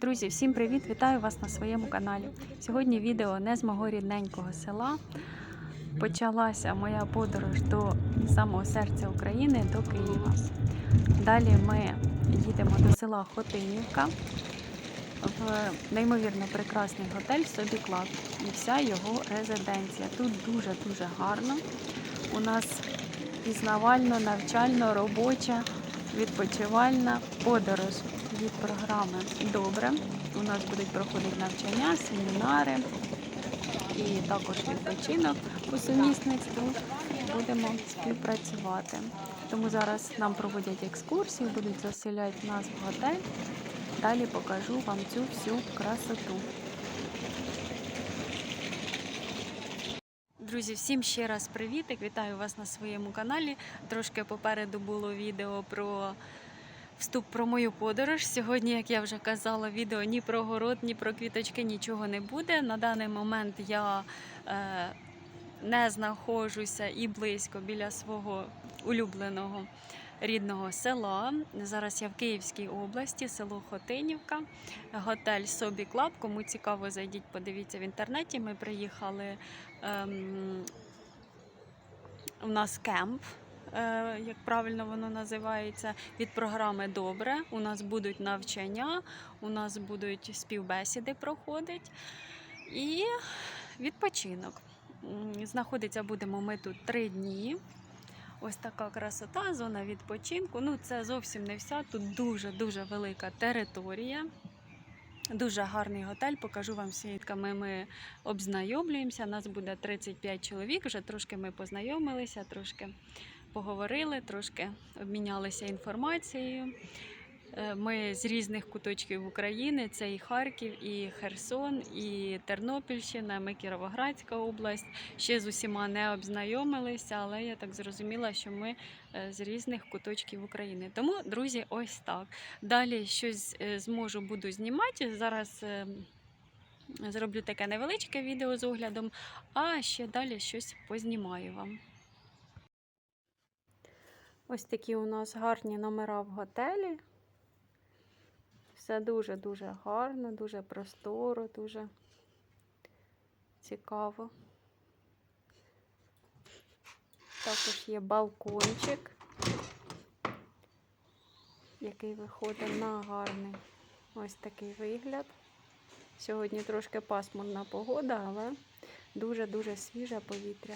Друзі, всім привіт! Вітаю вас на своєму каналі. Сьогодні відео не з мого рідненького села. Почалася моя подорож до самого серця України, до Києва. Далі ми їдемо до села Хотинівка в неймовірно прекрасний готель Собі Клаб і вся його резиденція. Тут дуже-дуже гарно. У нас пізнавально, навчально, робоча, відпочивальна подорож від програми Добре. У нас будуть проходити навчання, семінари і також відпочинок по сумісництву. Будемо співпрацювати. Тому зараз нам проводять екскурсії, будуть заселяти нас в готель. Далі покажу вам цю всю красоту. Друзі, всім ще раз привітик! Вітаю вас на своєму каналі. Трошки попереду було відео про вступ про мою подорож. Сьогодні, як я вже казала, відео ні про город, ні про квіточки, нічого не буде. На даний момент я е, не знаходжуся і близько біля свого улюбленого рідного села. Зараз я в Київській області, село Хотинівка, готель Собі Клаб. Кому цікаво, зайдіть, подивіться в інтернеті. Ми приїхали. Ем, у нас кемп, е, як правильно воно називається, від програми Добре. У нас будуть навчання, у нас будуть співбесіди проходить і відпочинок. Знаходиться будемо ми тут три дні. Ось така красота, зона відпочинку. Ну, це зовсім не вся. Тут дуже-дуже велика територія. Дуже гарний готель. Покажу вам свідками. Ми обзнайомлюємося. Нас буде 35 чоловік. Вже трошки ми познайомилися, трошки поговорили, трошки обмінялися інформацією. Е, Ми з різних куточків України. Це і Харків, і Херсон, і Тернопільщина, ми Кіровоградська область. Ще з усіма не обзнайомилися, але я так зрозуміла, що ми е, з різних куточків України. Тому, друзі, ось так. Далі щось е, зможу буду знімати. Зараз зроблю таке невеличке відео з оглядом, а ще далі щось познімаю вам. Ось такі у нас гарні номера в готелі. Все дуже-дуже гарно, дуже просторо, дуже цікаво. Також є балкончик, який виходить на гарний ось такий вигляд. Сьогодні трошки пасмурна погода, але дуже-дуже свіже повітря.